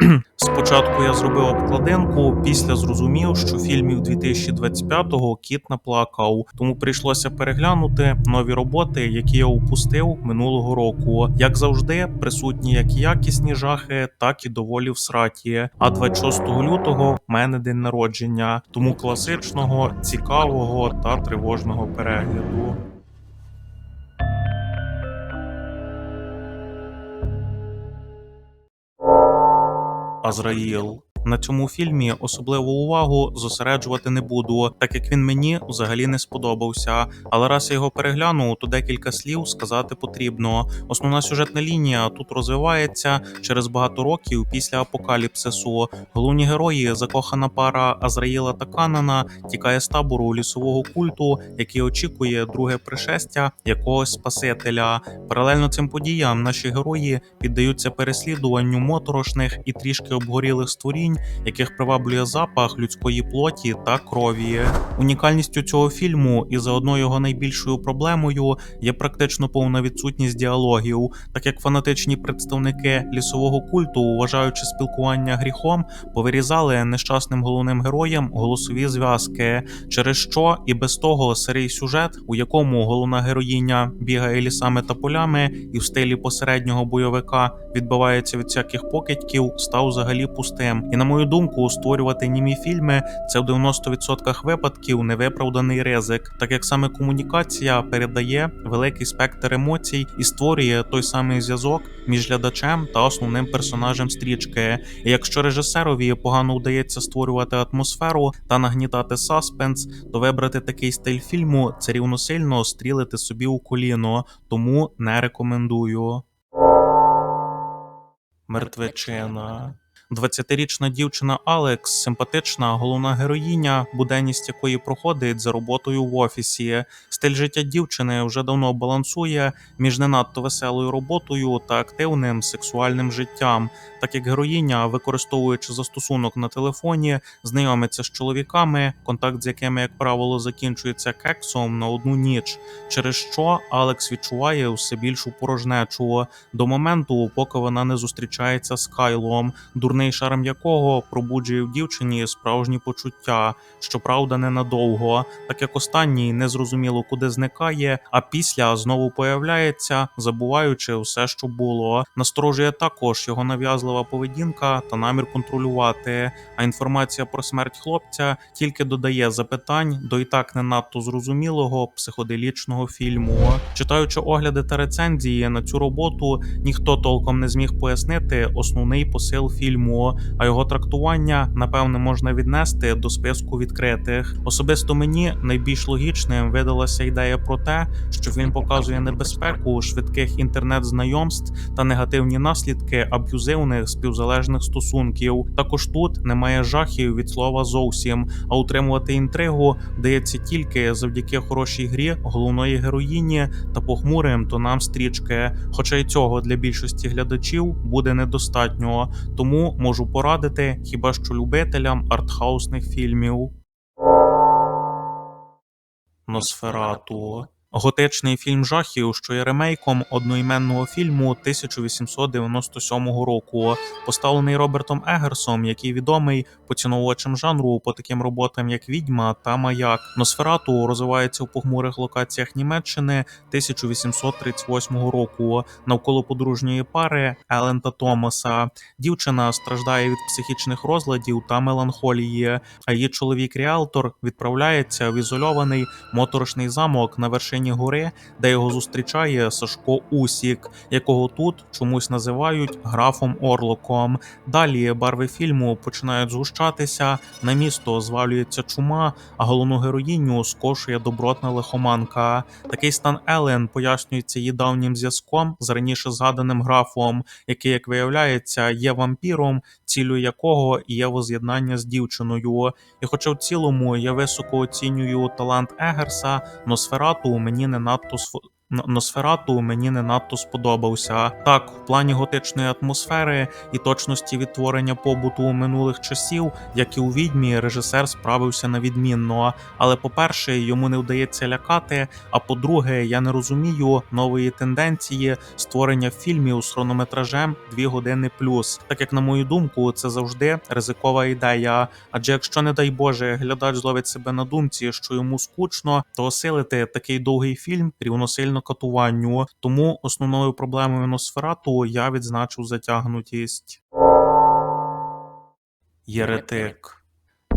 Спочатку я зробив обкладинку, після зрозумів, що фільмів 2025-го кіт наплакав, тому прийшлося переглянути нові роботи, які я упустив минулого року. Як завжди, присутні як якісні жахи, так і доволі всраті. А 26 лютого в мене день народження, тому класичного, цікавого та тривожного перегляду. Азраїл. На цьому фільмі особливу увагу зосереджувати не буду, так як він мені взагалі не сподобався. Але раз я його переглянув, то декілька слів сказати потрібно. Основна сюжетна лінія тут розвивається через багато років після апокаліпсису. Головні герої, закохана пара Азраїла та Канана, тікає з табору лісового культу, який очікує друге пришестя якогось спасителя. Паралельно цим подіям наші герої піддаються переслідуванню моторошних і трішки обгорілих створінь, яких приваблює запах людської плоті та крові. Унікальністю цього фільму і заодно його найбільшою проблемою є практично повна відсутність діалогів, так як фанатичні представники лісового культу, вважаючи спілкування гріхом, повирізали нещасним головним героям голосові зв'язки, через що і без того сирий сюжет, у якому головна героїня бігає лісами та полями, і в стилі посереднього бойовика відбивається від всяких покидьків, став взагалі пустим. І на мою думку, створювати німі фільми це в 90% випадків невиправданий ризик, так як саме комунікація передає великий спектр емоцій і створює той самий зв'язок між глядачем та основним персонажем стрічки. І якщо режисерові погано вдається створювати атмосферу та нагнітати саспенс, то вибрати такий стиль фільму це рівносильно стрілити собі у коліно, тому не рекомендую. Мертвечина. 20-річна дівчина Алекс, симпатична головна героїня, буденність якої проходить за роботою в офісі. Стиль життя дівчини вже давно балансує між не надто веселою роботою та активним сексуальним життям, так як героїня, використовуючи застосунок на телефоні, знайомиться з чоловіками, контакт з якими, як правило, закінчується кексом на одну ніч, через що Алекс відчуває все більшу порожнечу до моменту, поки вона не зустрічається з Кайлом, дурний шарм якого пробуджує в дівчині справжні почуття, щоправда, ненадовго, так як останній незрозуміло куди зникає, а після знову появляється, забуваючи все, що було. Насторожує також його нав'язлива поведінка та намір контролювати. А інформація про смерть хлопця тільки додає запитань до і так не надто зрозумілого психоделічного фільму. Читаючи огляди та рецензії на цю роботу, ніхто толком не зміг пояснити основний посил фільму, а його трактування напевне можна віднести до списку відкритих. Особисто мені найбільш логічним видалася ідея про те, що він показує небезпеку швидких інтернет-знайомств та негативні наслідки аб'юзивних співзалежних стосунків. Також тут немає жахів від слова зовсім, а утримувати інтригу вдається тільки завдяки хорошій грі головної героїні та похмурим тонам стрічки. Хоча й цього для більшості глядачів буде недостатньо, тому можу порадити хіба що любителям артхаусних фільмів. Носферату. Готичний фільм жахів, що є ремейком одноіменного фільму 1897 року, поставлений Робертом Егерсом, який відомий поціновувачем жанру по таким роботам, як Відьма та Маяк. Носферату розвивається в похмурих локаціях Німеччини 1838 року навколо подружньої пари Елен та Томаса. Дівчина страждає від психічних розладів та меланхолії, а її чоловік Ріалтор відправляється в ізольований моторошний замок на вершині гори, де його зустрічає Сашко Усік, якого тут чомусь називають графом Орлоком. Далі барви фільму починають згущатися, на місто звалюється чума, а головну героїню скошує добротна лихоманка. Такий стан Елен пояснюється її давнім зв'язком з раніше згаданим графом, який, як виявляється, є вампіром, цілю якого є воз'єднання з дівчиною. І, хоча в цілому я високо оцінюю талант Егерса, Носферату мені не надто Носферату мені не надто сподобався. Так, в плані готичної атмосфери і точності відтворення побуту минулих часів, як і у відьмі, режисер справився на відмінно. Але по-перше, йому не вдається лякати. А по-друге, я не розумію нової тенденції створення фільмів з хронометражем 2 години плюс. Так як на мою думку, це завжди ризикова ідея. Адже якщо, не дай Боже, глядач зловить себе на думці, що йому скучно, то осилити такий довгий фільм рівносильно катуванню. Тому основною проблемою Носферату я відзначив затягнутість. Єретик.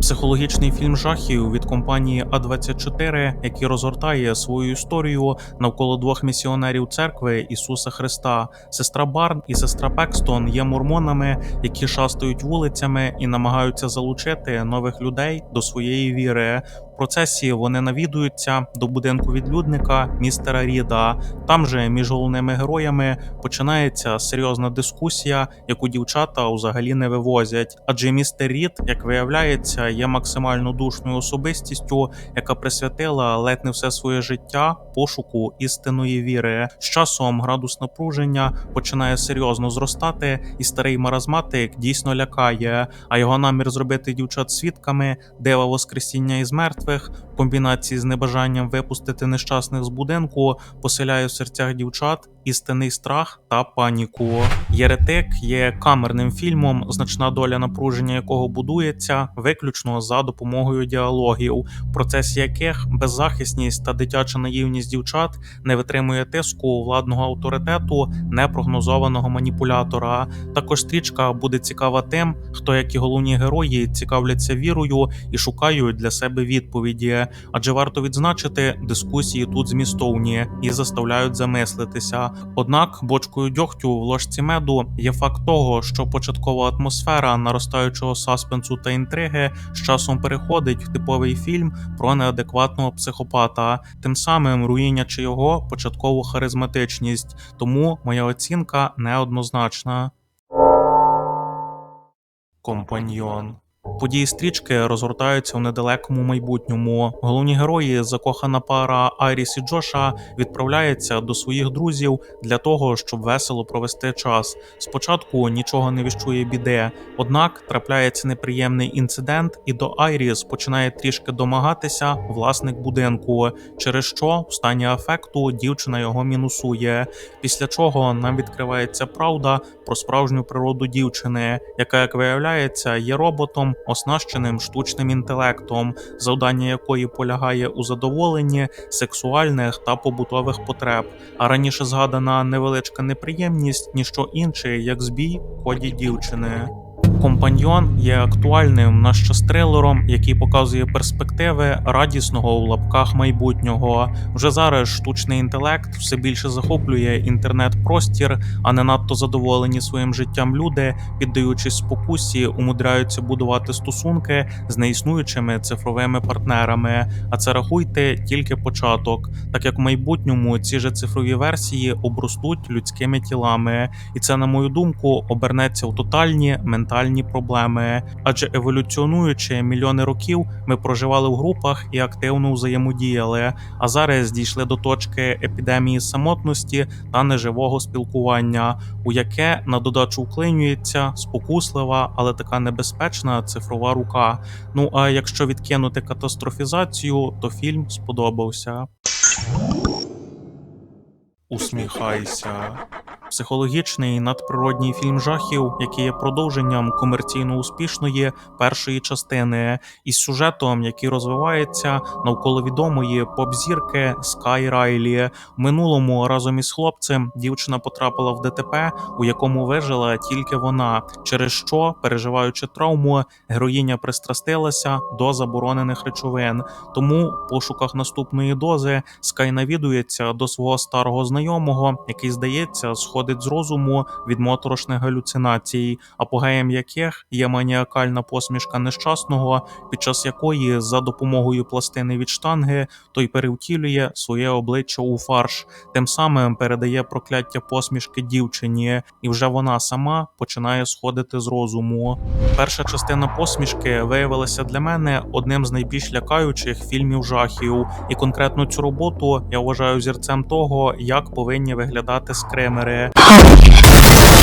Психологічний фільм жахів від компанії А24, який розгортає свою історію навколо двох місіонерів церкви Ісуса Христа. Сестра Барн і сестра Пекстон є мормонами, які шастають вулицями і намагаються залучити нових людей до своєї віри. В процесі вони навідуються до будинку відлюдника містера Ріда. Там же між головними героями починається серйозна дискусія, яку дівчата взагалі не вивозять. Адже містер Рід, як виявляється, є максимально душною особистістю, яка присвятила ледь не все своє життя пошуку істинної віри. З часом градус напруження починає серйозно зростати, і старий маразматик дійсно лякає. А його намір зробити дівчат свідками дива воскресіння із мертвих в комбінації з небажанням випустити нещасних з будинку поселяє в серцях дівчат істинний страх та паніку. Єретик є камерним фільмом, значна доля напруження якого будується виключно за допомогою діалогів, в процесі яких беззахисність та дитяча наївність дівчат не витримує тиску владного авторитету непрогнозованого маніпулятора. Також стрічка буде цікава тим, хто, як і головні герої, цікавляться вірою і шукають для себе відповіді. Адже варто відзначити, дискусії тут змістовні і заставляють замислитися. Однак, бочкою дьогтю в ложці меду є факт того, що початкова атмосфера наростаючого саспенсу та інтриги з часом переходить в типовий фільм про неадекватного психопата, тим самим руїнячи його початкову харизматичність. Тому моя оцінка неоднозначна. Компаньйон. Події стрічки розгортаються в недалекому майбутньому. Головні герої, закохана пара Айріс і Джоша, відправляються до своїх друзів для того, щоб весело провести час. Спочатку нічого не віщує біди, однак трапляється неприємний інцидент, і до Айріс починає трішки домагатися власник будинку, через що в стані афекту дівчина його мінусує. Після чого нам відкривається правда про справжню природу дівчини, яка, як виявляється, є роботом, оснащеним штучним інтелектом, завдання якої полягає у задоволенні сексуальних та побутових потреб. А раніше згадана невеличка неприємність ніщо інше, як збій коді дівчини. Компаньйон є актуальним трилером, який показує перспективи радісного у лапках майбутнього. Вже зараз штучний інтелект все більше захоплює інтернет-простір, а не надто задоволені своїм життям люди, піддаючись спокусі, умудряються будувати стосунки з неіснуючими цифровими партнерами. А це рахуйте тільки початок, так як в майбутньому ці же цифрові версії обростуть людськими тілами, і це, на мою думку, обернеться в тотальні ментальні проблеми. Адже еволюціонуючи мільйони років, ми проживали в групах і активно взаємодіяли. А зараз дійшли до точки епідемії самотності та неживого спілкування, у яке на додачу вклинюється спокуслива, але така небезпечна цифрова рука. Ну а якщо відкинути катастрофізацію, то фільм сподобався. Усміхайся. Психологічний надприродній фільм жахів, який є продовженням комерційно успішної першої частини, із сюжетом, який розвивається навколо відомої поп-зірки Скай Райлі. В минулому разом із хлопцем дівчина потрапила в ДТП, у якому вижила тільки вона, через що, переживаючи травму, героїня пристрастилася до заборонених речовин. Тому в пошуках наступної дози Скай навідується до свого старого знайомого, який здається, сходить сходить з розуму від моторошних галюцинацій, апогеєм яких є маніакальна посмішка нещасного, під час якої за допомогою пластини від штанги той перевтілює своє обличчя у фарш, тим самим передає прокляття посмішки дівчині, і вже вона сама починає сходити з розуму. Перша частина посмішки виявилася для мене одним з найбільш лякаючих фільмів жахів, і конкретно цю роботу я вважаю зірцем того, як повинні виглядати скримери. 好.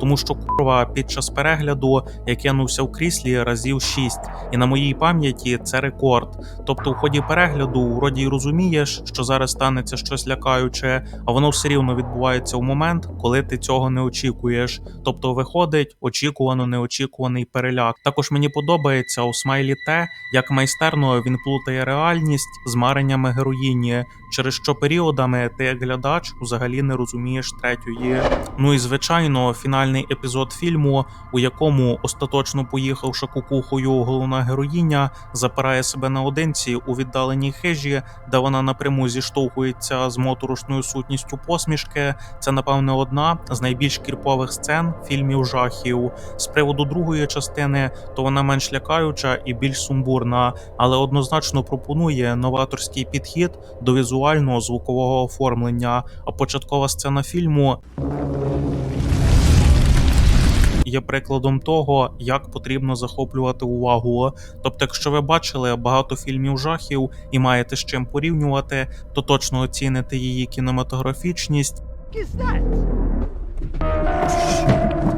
Тому що курва під час перегляду я кинувся в кріслі разів 6, і на моїй пам'яті це рекорд. Тобто, в ході перегляду вроді й розумієш, що зараз станеться щось лякаюче, а воно все рівно відбувається в момент, коли ти цього не очікуєш. Тобто виходить очікувано неочікуваний переляк. Також мені подобається у смайлі те, як майстерно він плутає реальність з мареннями героїні, через що періодами ти як глядач взагалі не розумієш третьої. Ну і звичайно, фінальний епізод фільму, у якому остаточно поїхавши кукухою, головна героїня запирає себе наодинці у віддаленій хижі, де вона напряму зіштовхується з моторошною сутністю посмішки. Це напевне одна з найбільш кірпових сцен фільмів жахів. З приводу другої частини, то вона менш лякаюча і більш сумбурна, але однозначно пропонує новаторський підхід до візуального звукового оформлення. А початкова сцена фільму є прикладом того, як потрібно захоплювати увагу. Тобто, якщо ви бачили багато фільмів жахів і маєте з чим порівнювати, то точно оціните її кінематографічність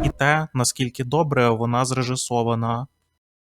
і те, наскільки добре вона зрежисована.